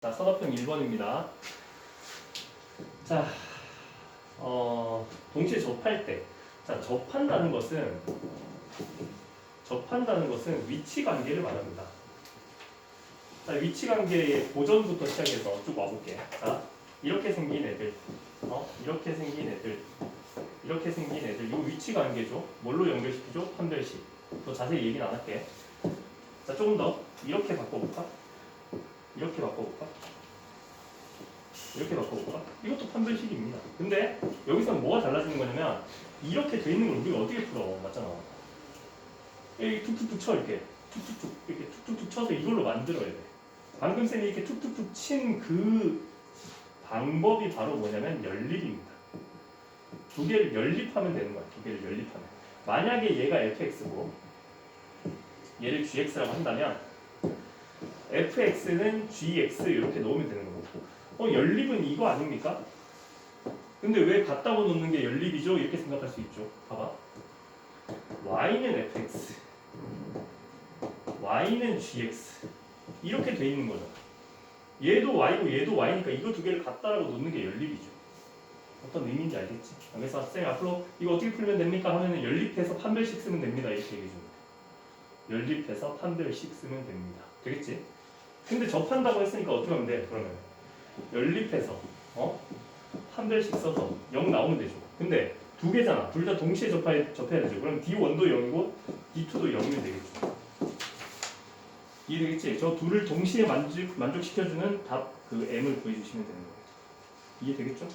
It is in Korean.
자, 서답형 1번입니다. 자, 어, 동시에 접할 때. 자, 접한다는 것은, 접한다는 것은 위치 관계를 말합니다. 자, 위치 관계의 고전부터 시작해서 쭉 와볼게. 자, 이렇게 생긴 애들, 어, 이렇게 생긴 애들, 이렇게 생긴 애들, 이거 위치 관계죠. 뭘로 연결시키죠? 판별식. 더 자세히 얘기는 안 할게. 자, 조금 더 이렇게 바꿔볼까? 이렇게 바꿔볼까? 이렇게 바꿔볼까? 이것도 판별식입니다. 근데 여기서는 뭐가 달라지는 거냐면 이렇게 돼 있는 걸 우리가 어떻게 풀어? 맞잖아. 이렇게 툭툭툭 쳐 이렇게 툭툭툭 이렇게 툭툭툭 쳐서 이걸로 만들어야 돼. 방금 쌤이 이렇게 툭툭툭 친 그 방법이 바로 뭐냐면 연립입니다. 두 개를 연립하면 되는 거야. 두 개를 연립하면. 만약에 얘가 fx고 얘를 gx라고 한다면 fx는 gx 이렇게 넣으면 되는 거고 어 연립은 이거 아닙니까? 근데 왜 같다고 놓는 게 연립이죠? 이렇게 생각할 수 있죠 봐봐 y는 fx y는 gx 이렇게 돼 있는 거죠 얘도 y고 얘도 y니까 이거 두 개를 같다라고 놓는 게 연립이죠 어떤 의미인지 알겠지? 그래서 쌤 앞으로 이거 어떻게 풀면 됩니까? 하면은 연립해서 판별식 쓰면 됩니다 이렇게 얘기해 줍니다 연립해서 판별식 쓰면 됩니다. 되겠지? 근데 접한다고 했으니까 어떻게 하면 돼? 그러면 연립해서 어? 판별식 써서 0 나오면 되죠. 근데 두 개잖아. 둘 다 동시에 접해, 접해야 되죠. 그럼 D1도 0이고 D2도 0이면 되겠죠. 이해되겠지? 저 둘을 동시에 만족, 만족시켜주는 답 그 M을 구해주시면 되는 거예요. 이해되겠죠?